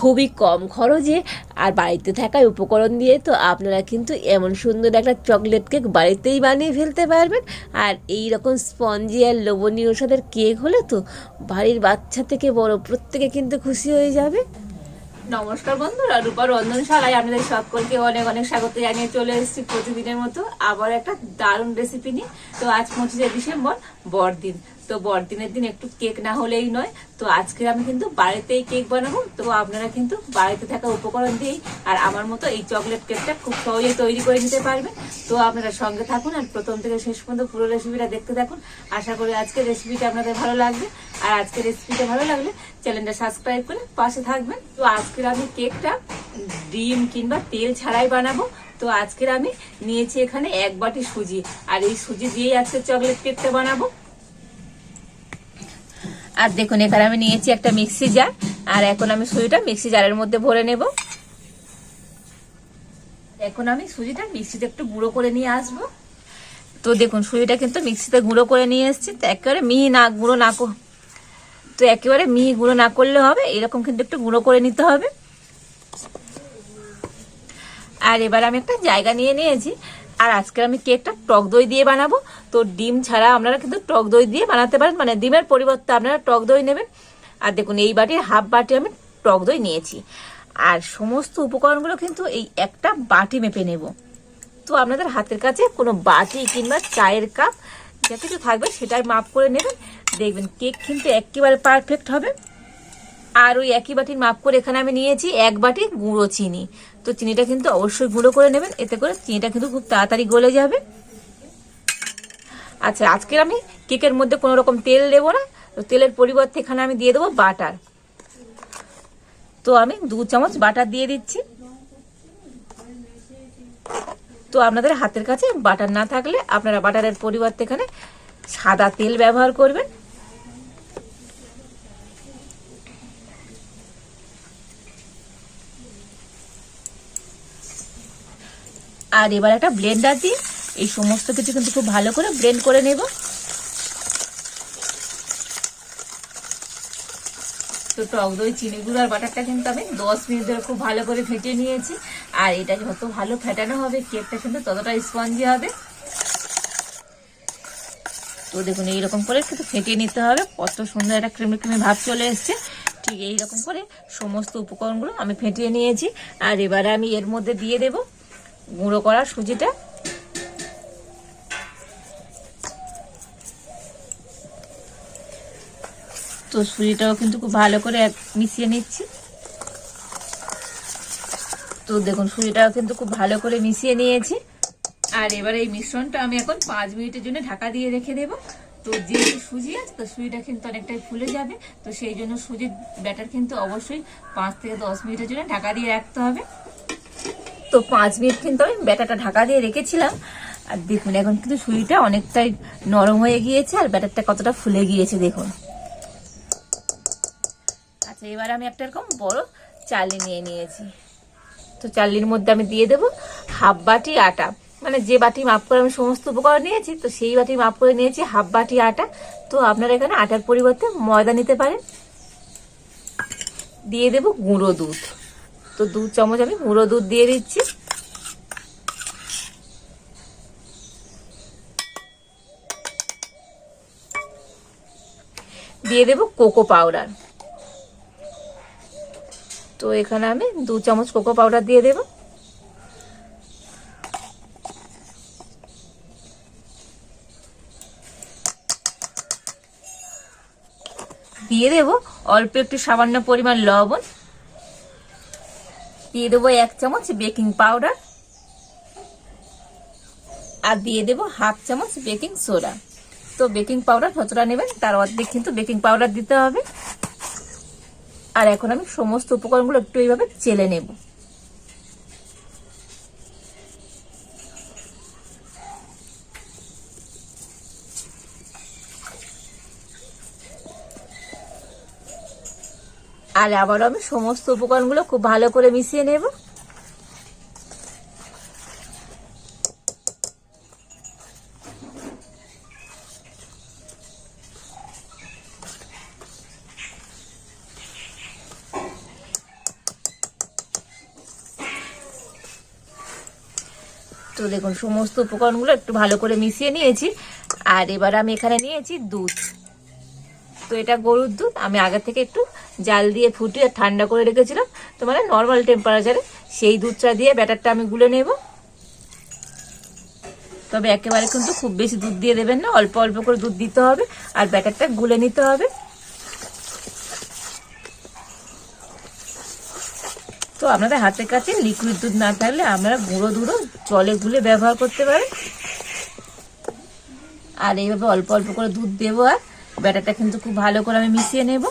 খুবই কম খরচে আর বাড়িতে থাকা উপকরণ দিয়ে তো আপনারা কিন্তু এমন সুন্দর একটা চকলেট কেক বাড়িতেই বানিয়ে ফেলতে পারবেন। আর এই রকম স্পঞ্জি আর লোভনীয় স্বাদের কেক হলে তো বাড়ির বাচ্চা থেকে বড় প্রত্যেকে কিন্তু খুশি হয়ে যাবে। নমস্কার বন্ধুরা, রূপা রন্ধনশালায় আপনাদের সকলকে অনেক অনেক স্বাগত জানিয়ে চলে এসেছি প্রতিদিনের মতো আবার একটা দারুণ রেসিপি নিয়ে। তো আজ পঁচিশে ডিসেম্বর বড়দিন। তো বড়দিনের দিন একটু কেক না হলেই নয়। তো আজকে আমি কিন্তু বাড়িতেই কেক বানাবো। তো আপনারা কিন্তু বাড়িতে থাকা উপকরণ দিয়েই আর আমার মতো এই চকলেট কেকটা খুব সহজে তৈরি করে নিতে পারবেন। তো আপনারা সঙ্গে থাকুন আর প্রথম থেকে শেষ পর্যন্ত পুরো রেসিপিটা দেখতে থাকুন। আশা করি আজকের রেসিপিটা আপনাদের ভালো লাগবে। আর আজকের রেসিপিটা ভালো লাগলে চ্যানেলটা সাবস্ক্রাইব করে পাশে থাকবেন। তো আজকের আমি কেকটা ডিম কিংবা তেল ছাড়াই বানাবো। তো আজকের আমি নিয়েছি এখানে এক বাটি সুজি। আর এই সুজি দিয়েই আজকে চকলেট কেকটা বানাবো। আর দেখুন, এখানে আমি নিয়েছি একটা মিক্সি জার আর এখন আমি সুজিটা মিক্সি জারের মধ্যে ভরে নেব। এখন আমি সুজিটা মিক্সিতে একটু গুঁড়ো করে নিয়ে আসব। তো দেখুন, সুজিটা কিন্তু মিক্সিতে গুঁড়ো করে নিয়ে এসেছি, তো একেবারে মিহি না, গুঁড়ো না তো একেবারে মিহি গুঁড়ো না করলে হবে, এরকম কিন্তু একটু গুঁড়ো করে নিতে হবে। আর এবার আমি একটা জায়গা নিয়ে নিয়েছি আর আজকে আমি কেকটা টক দই দিয়ে বানাবো। তো ডিম ছাড়া আপনারা কিন্তু টক দই দিয়ে বানাতে পারেন। মানে ডিমের পরিবর্তে আপনারা টক দই নেবেন। আর দেখুন, এই বাটির হাফ বাটি আমি টক দই নিয়েছি। আর সমস্ত উপকরণগুলো কিন্তু এই একটা বাটি মেপে নেব। তো আপনাদের হাতের কাছে কোনো বাটি কিংবা চায়ের কাপ যা কিছু থাকবে সেটাই মাপ করে নেবেন। দেখবেন কেক কিন্তু একেবারে পারফেক্ট হবে। আর ওই একই বাটির মাপ করে এখানে আমি নিয়েছি এক বাটি গুঁড়ো চিনি। তো চিনিটা কিন্তু অবশ্যই গুঁড়ো করে নেবেন, এতে করে চিনিটা কিন্তু খুব তাড়াতাড়ি গলে যাবে। আচ্ছা আজকে আমি কেকের মধ্যে কোনো রকম তেল দেবো না, তো তেলের পরিবর্তে এখানে আমি দিয়ে দেবো বাটার। তো আমি দু চামচ বাটার দিয়ে দিচ্ছি। তো আপনাদের হাতের কাছে বাটার না থাকলে আপনারা বাটারের পরিবর্তে এখানে সাদা তেল ব্যবহার করবেন। আর এবার একটা ব্লেন্ডার দিয়ে এই সমস্ত কিছু কিন্তু খুব ভালো করে ব্লেন্ড করে নেব। তো টক দই, চিনি গুঁড়ো আর বাটারটা কিন্তু আমি দশ মিনিট ধরে খুব ভালো করে ফেটে নিয়েছি। আর এটা যত ভালো ফেটানো হবে কেকটা কিন্তু ততটা স্পঞ্জি হবে। তো দেখুন, এইরকম করে কিন্তু ফেটিয়ে নিতে হবে। কত সুন্দর একটা ক্রিমি ক্রিমি ভাব চলে এসছে। ঠিক এইরকম করে সমস্ত উপকরণগুলো আমি ফেটিয়ে নিয়েছি। আর এবারে আমি এর মধ্যে দিয়ে দেব গুঁড়ো করা সুজিটা। তো সুজিটাও কিন্তু খুব ভালো করে মিশিয়ে নিচ্ছি। তো দেখুন, সুজিটাও কিন্তু খুব ভালো করে মিশিয়ে নিয়েছি। আর এবার এই মিশ্রণটা আমি এখন পাঁচ মিনিটের জন্য ঢাকা দিয়ে রেখে দেবো। তো যে সুজি আছে, তো সুজিটা কিন্তু অনেকটাই ফুলে যাবে। তো সেই জন্য সুজির ব্যাটার কিন্তু অবশ্যই পাঁচ থেকে দশ মিনিটের জন্য ঢাকা দিয়ে রাখতে হবে। তো পাঁচ মিনিট কিন্তু আমি ব্যাটারটা ঢাকা দিয়ে রেখেছিলাম। আর দেখুন, এখন কিন্তু সুইটা অনেকটাই নরম হয়ে গিয়েছে আর ব্যাটারটা কতটা ফুলে গিয়েছে দেখুন। আচ্ছা এবার আমি একটা এরকম বড় চালি নিয়ে নিয়েছি। তো চালির মধ্যে আমি দিয়ে দেবো হাফ বাটি আটা। মানে যে বাটি মাপ করে আমি সমস্ত উপকরণ নিয়েছি, তো সেই বাটি মাপ করে নিয়েছি হাফ বাটি আটা। তো আপনারা এখানে আটার পরিবর্তে ময়দা নিতে পারেন। দিয়ে দেব গুঁড়ো দুধ। তো দু চামচ আমি গুঁড়ো দুধ দিয়ে দিচ্ছি। দিয়ে দেব কোকো পাউডার। তো এখানে আমি দু চামচ কোকো পাউডার দিয়ে দেব। দিয়ে দেব অল্প একটু সামান্য পরিমাণ লবণ। দিয়ে দেবো এক চামচ বেকিং পাউডার আর দিয়ে দেবো হাফ চামচ বেকিং সোডা তো বেকিং পাউডার যতটা নেবেন তার অর্ধেক কিন্তু বেকিং পাউডার দিতে হবে। আর এখন আমি সমস্ত উপকরণগুলো একটু এইভাবে চেলে নেব। আর আবারও আমি সমস্ত উপকরণগুলো খুব ভালো করে মিশিয়ে নেব। তো দেখুন, সমস্ত উপকরণগুলো একটু ভালো করে মিশিয়ে নিয়েছি। আর এবার আমি এখানে নিয়েছি দুধ। তো এটা গরুর দুধ। আমি আগে থেকে একটু জাল দিয়ে ফুটিয়ে ঠান্ডা করে রেখেছিলাম। তো মানে নর্মাল টেম্পারেচারে সেই দুধটা দিয়ে ব্যাটারটা আমি গুলে নেব। তবে একেবারে কিন্তু খুব বেশি দুধ দিয়ে দেবেন না, অল্প অল্প করে দুধ দিতে হবে আর ব্যাটারটা গুলে নিতে হবে। তো আপনাদের হাতের কাছে লিকুইড দুধ না থাকলে আমরা গুঁড়ো দুধও জলে গুলে ব্যবহার করতে পারেন। আর এইভাবে অল্প অল্প করে দুধ দেবো আর ব্যাটারটা কিন্তু খুব ভালো করে আমি মিশিয়ে নেব।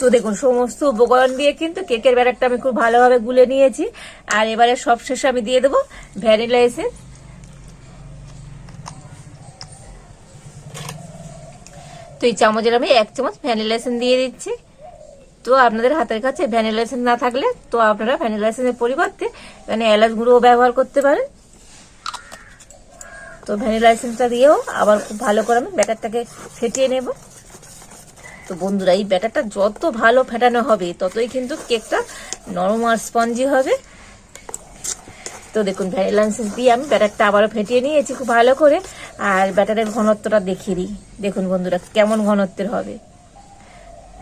তো দেখুন, সমস্ত উপকরণ দিয়ে কিন্তু কেকের ব্যাটারটা আমি খুব ভালোভাবে গুলে নিয়েছি। আর এবারে সব শেষে আমি দিয়ে দেবো ভ্যানিলা এসেন্স। তো এই চামচের আমি এক চামচ ভ্যানিলা এসেন্স দিয়ে দিচ্ছি। তো আপনাদের হাতের কাছে ভ্যানিলা না থাকলে তো আপনারা ভ্যানিলা এসেন্সের পরিবর্তে মানে এলাচ গুঁড়োও ব্যবহার করতে পারেন। তো ভ্যানিলা এসেন্সটা দিয়েও আবার খুব ভালো করে আমি ব্যাটারটাকে ফেটিয়ে নেব। তো বন্ধুরা, এই ব্যাটারটা যত ভালো ফেটানো হবে, ততই কিন্তু কেকটা নরম আর স্পঞ্জি হবে। তো দেখুন ভ্যানিলা এসেন্স দিয়ে আমি ব্যাটারটা আবারও ফেটিয়ে নিয়েছি খুব ভালো করে। আর ব্যাটারের ঘনত্বটা দেখিয়ে দিই। দেখুন বন্ধুরা, কেমন ঘনত্বের হবে।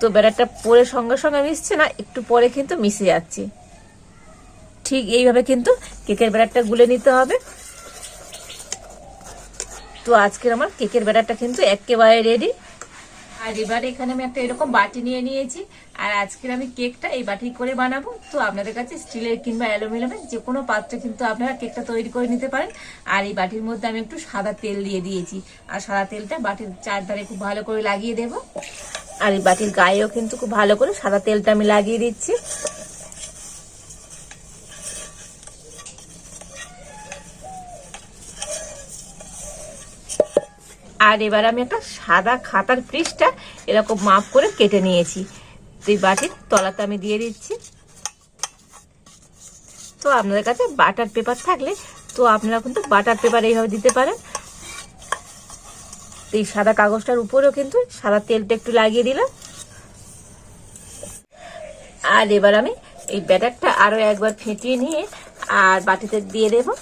তো ব্যাটারটা পরে সঙ্গে সঙ্গে মিশছে না, একটু পরে কিন্তু মিশে যাচ্ছে। ঠিক এইভাবে কিন্তু কেকের ব্যাটারটা গুলে নিতে হবে। তো আজকের আমার কেকের ব্যাটারটা কিন্তু একেবারে রেডি আর এবার এখানে আমি একটা এরকম বাটি নিয়ে নিয়েছি। আর আজকের আমি কেকটা এই বাটি করে বানাবো। তো আপনাদের কাছে স্টিলের কিংবা অ্যালুমিনিয়ামের যে কোনো পাত্রে কিন্তু আপনারা কেকটা তৈরি করে নিতে পারেন। আর এই বাটির মধ্যে আমি একটু সাদা তেল দিয়ে দিয়েছি। আর সাদা তেলটা বাটির চারধারে খুব ভালো করে লাগিয়ে দেব। আর এই বাটির গায়েও কিন্তু খুব ভালো করে সাদা তেলটা আমি লাগিয়ে দিচ্ছি। আর এবার আমি একটা সাদা খাতার পৃষ্ঠা এরকম মাপ করে কেটে নিয়েছি। তো এই বাটির তলাতে আমি দিয়ে দিচ্ছি। তো আপনাদের কাছে বাটার পেপার থাকলে তো আপনারা কিন্তু বাটার পেপার এইভাবে দিতে পারেন। এই সাদা কাগজটার উপরেও কিন্তু সাদা তেলটা একটু লাগিয়ে দিলাম। আর এবার আমি এই ব্যাটারটা আরও একবার ফেটিয়ে নিয়ে আর বাটিতে দিয়ে দেবো।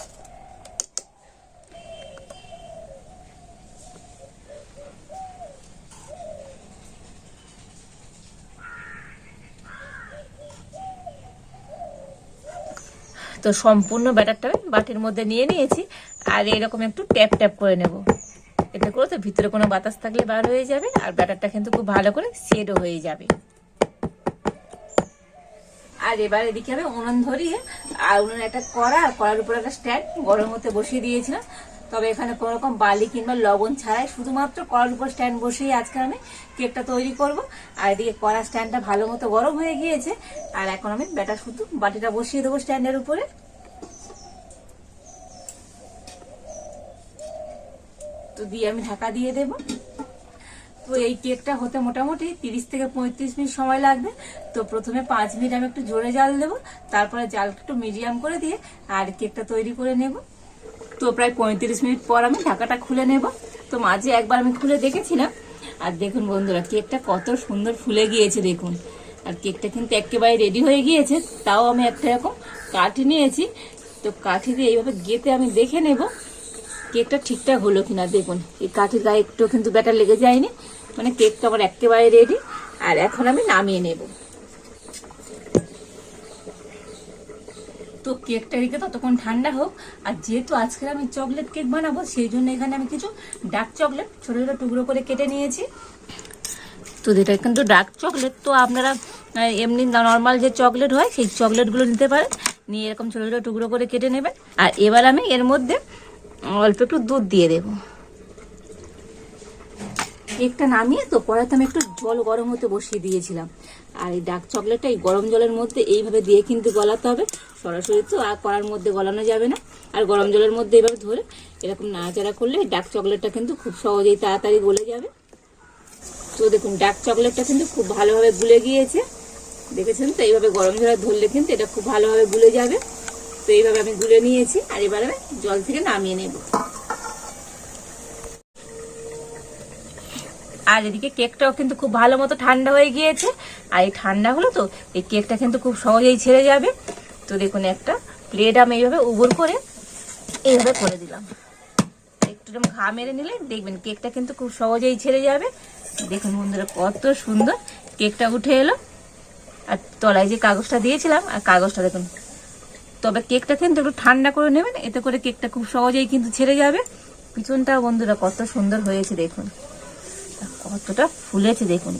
তো সম্পূর্ণ ব্যাটারটা বাটির মধ্যে নিয়ে নিয়েছি। আর এরকম একটু ট্যাপ ট্যাপ করে নেব। এতে করে তো, ভিতরে কোনো বাতাস থাকলে বার হয়ে যাবে, আর ব্যাটারটা কিন্তু খুব ভালো করে সেটও হয়ে যাবে। আর এবার এদিকে আমি উনুন ধরিয়ে, আর উনুনে একটা কড়া, আর কড়ার উপর একটা স্ট্যান্ড গরম হতে বসিয়ে দিয়েছিলাম। তবে এখানে কোনো রকম বালি কিংবা লবণ ছাড়াই শুধুমাত্র কড়ার উপর স্ট্যান্ড বসেই আজকে আমি কেকটা তৈরি করব। আর এদিকে কড়া স্ট্যান্ডটা ভালো মতো গরম হয়ে গিয়েছে, আর এখন আমি ব্যাটার শুধু বাটিটা বসিয়ে দেবো স্ট্যান্ডের উপরে। তো দিয়ে আমি ঢাকা দিয়ে দেব। তো এই কেকটা হতে মোটামুটি তিরিশ থেকে পঁয়ত্রিশ মিনিট সময় লাগবে। তো প্রথমে পাঁচ মিনিট আমি একটু জোরে জাল দেবো, তারপরে জাল একটু মিডিয়াম করে দিয়ে আর কেকটা তৈরি করে নেব। তো প্রায় পঁয়ত্রিশ মিনিট পর আমি ঢাকাটা খুলে নেব। তো মাঝে একবার আমি খুলে দেখেছিলাম। আর দেখুন বন্ধুরা, কেকটা কত সুন্দর ফুলে গিয়েছে দেখুন। আর কেকটা কিন্তু একেবারে রেডি হয়ে গিয়েছে, তাও আমি একটা এরকম কাঠি নিয়েছি। তো কাঠি দিয়ে এইভাবে গেতে আমি দেখে নেব। কেকটা ঠিকঠাক হলো কিনা দেখুন। এই কাঠির গায়ে একটু কিন্তু ব্যাটার লেগে যায়নি। মানে কেকটা আমার একেবারে রেডি আর এখন আমি নামিয়ে নেব। তো কেকটা রেখে ততক্ষণ ঠান্ডা হোক। আর যেহেতু আজকে আমি চকলেট কেক বানাবো, সেই জন্য এখানে আমি কিছু ডার্ক চকলেট ছোটো ছোটো টুকরো করে কেটে নিয়েছি। তো যেটা কিন্তু ডার্ক চকলেট তো আপনারা এমনি নর্মাল যে চকলেট হয়, সেই চকলেটগুলো নিতে পারেন। নিয়ে এরকম ছোটো ছোটো টুকরো করে কেটে নেবেন। আর এবার আমি এর মধ্যে অল্প একটু দুধ দিয়ে দেবো। কেকটা নামিয়ে তো পরে আমি একটু জল গরম হতে বসিয়ে দিয়েছিলাম। আর এই ডার্ক চকলেটটা এই গরম জলের মধ্যে এইভাবে দিয়ে কিন্তু গলাতে হবে। সরাসরি তো আর কড়ার মধ্যে গলানো যাবে না। আর গরম জলের মধ্যে এইভাবে ধরে এরকম নাড়াচাড়া করলে ডার্ক চকলেটটা কিন্তু খুব সহজেই তাড়াতাড়ি গলে যাবে। তো দেখুন, ডার্ক চকলেটটা কিন্তু খুব ভালোভাবে গুলে গিয়েছে। দেখেছেন তো? এইভাবে গরম জলে ধরলে কিন্তু এটা খুব ভালোভাবে গুলে যাবে। তো এইভাবে আমি গুলে নিয়েছি, আর এবার আমি জল থেকে নামিয়ে নেব। আর এদিকে কেকটাও কিন্তু খুব ভালো মতো ঠান্ডা হয়ে গিয়েছে। আর এই ঠান্ডা হলো তো, এই কেকটা কিন্তু খুব সহজেই ছেড়ে যাবে। তো দেখুন একটা প্লেট আমি এইভাবে উবুর করে এইভাবে করে দিলাম। একটু ঘা মেরে নিলে দেখবেন কেকটা কিন্তু খুব সহজেই ছেড়ে যাবে। দেখুন বন্ধুরা কত সুন্দর কেকটা উঠে এলো। আর তলায় যে কাগজটা দিয়েছিলাম, আর কাগজটা দেখুন তবে কেকটা কিন্তু একটু ঠান্ডা করে নেবেন, এতে করে কেকটা খুব সহজেই কিন্তু ছেড়ে যাবে। পিছনটা বন্ধুরা কত সুন্দর হয়েছে দেখুন। কতটা ফুলেছে দেখুন।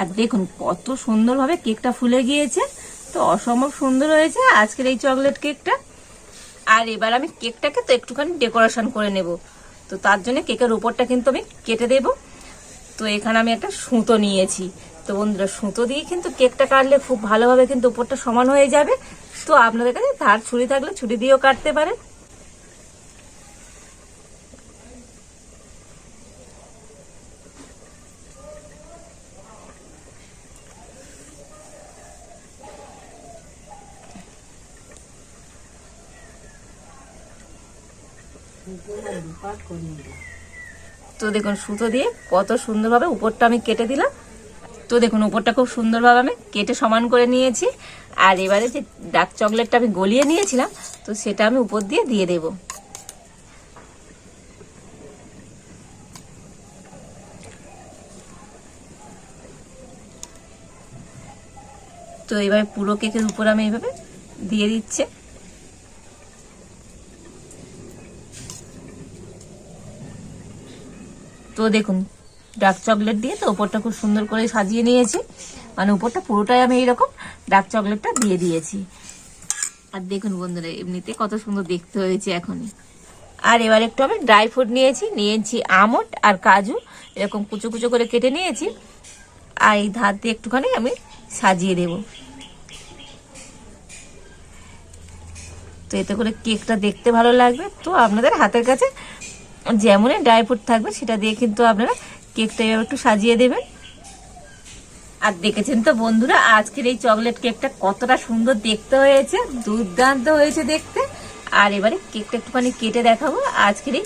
আর দেখুন, কত সুন্দরভাবে কেকটা ফুলে গিয়েছে। তো অসম্ভব সুন্দর হয়েছে আজকের এই চকলেট কেকটা। আর এবার আমি কেকটাকে তো একটুখানি ডেকোরেশন করে নেব। তো তার জন্য কেকের উপরটা কিন্তু আমি কেটে দেব। তো এখানে আমি একটা সুতো নিয়েছি। তো বন্ধুরা সুতো দিয়ে কিন্তু কেকটা কাটলে খুব ভালোভাবে কিন্তু উপরটা সমান হয়ে যাবে। তো আপনাদের কাছে ধার ছুরি থাকলে ছুরি দিয়েও কাটতে পারেন। তো দেখুন, সুতো দিয়ে কত সুন্দরভাবে উপরটা আমি কেটে দিলাম। তো দেখুন, উপরটা খুব সুন্দরভাবে আমি কেটে সমান করে নিয়েছি। আর এবারে যে ডার্ক চকলেটটা আমি গলিয়ে নিয়েছিলাম, তো সেটা আমি উপর দিয়ে দিয়ে দেব। তো এবার পুরো কেকের উপর আমি এইভাবে দিয়ে দিচ্ছে। তো দেখুন ডার্ক চকলেট দিয়ে তো ওপরটা খুব সুন্দর করে সাজিয়ে নিয়েছি। মানে উপরটা পুরোটাই আমি এইরকম ডার্ক চকলেটটা দিয়ে দিয়েছি। আর দেখুন বন্ধুরা, এমনিতে কত সুন্দর দেখতে হয়েছে এখনই। আর এবার একটু আমি ড্রাই ফ্রুট নিয়েছি নিয়েছি আমট আর কাজু, এরকম কুচো কুচো করে কেটে নিয়েছি। আর এই ধার দিয়ে একটুখানি আমি সাজিয়ে দেব। তো এতে করে কেকটা দেখতে ভালো লাগবে। তো আপনাদের হাতের কাছে যেমনই ড্রাই ফ্রুট থাকবে, সেটা দিয়ে কিন্তু আপনারা কেকটা একটু সাজিয়ে দেবেন। আর দেখেছেন তো বন্ধুরা, আজকের এই চকলেট কেকটা কতটা সুন্দর দেখতে হয়েছে, দুর্দান্ত হয়েছে দেখতে। আর এবারে কেকটা একটুখানি কেটে দেখাবো, আজকের এই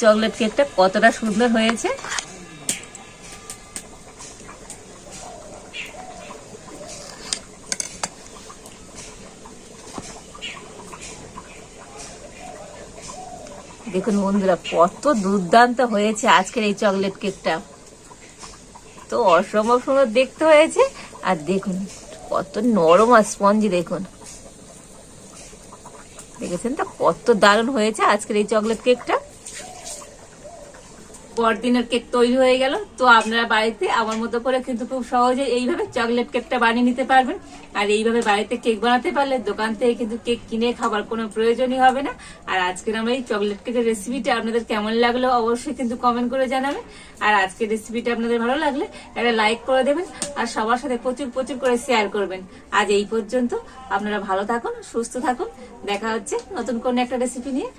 চকলেট কেকটা কতটা সুন্দর হয়েছে। দেখুন বন্ধুরা, কত দুর্দান্ত হয়েছে আজকের এই চকলেট কেকটা তো অসম্ভব সুন্দর দেখতে হয়েছে, আর দেখুন, কত নরম আর স্পঞ্জি দেখুন। দেখেছেন তো? কত দারুণ হয়েছে আজকের এই চকলেট কেকটা পরদিনের কেক তৈরি হয়ে গেল। তো আপনারা বাড়িতে আমার মতো করে কিন্তু খুব সহজে এইভাবে চকলেট কেকটা বানিয়ে নিতে পারবেন। আর এইভাবে বাড়িতে কেক বানাতে পারলে দোকান থেকে কিন্তু কেক কিনে খাবার কোনো প্রয়োজনই হবে না। আর আজকের আমরা এই চকলেট কেকের রেসিপিটা আপনাদের কেমন লাগল অবশ্যই কিন্তু কমেন্ট করে জানাবেন। আর আজকের রেসিপিটা আপনাদের ভালো লাগলে একটা লাইক করে দেবেন আর সবার সাথে প্রচুর প্রচুর করে শেয়ার করবেন। আজ এই পর্যন্ত আপনারা ভালো থাকুন, সুস্থ থাকুন। দেখা হচ্ছে নতুন কোনো একটা রেসিপি নিয়ে।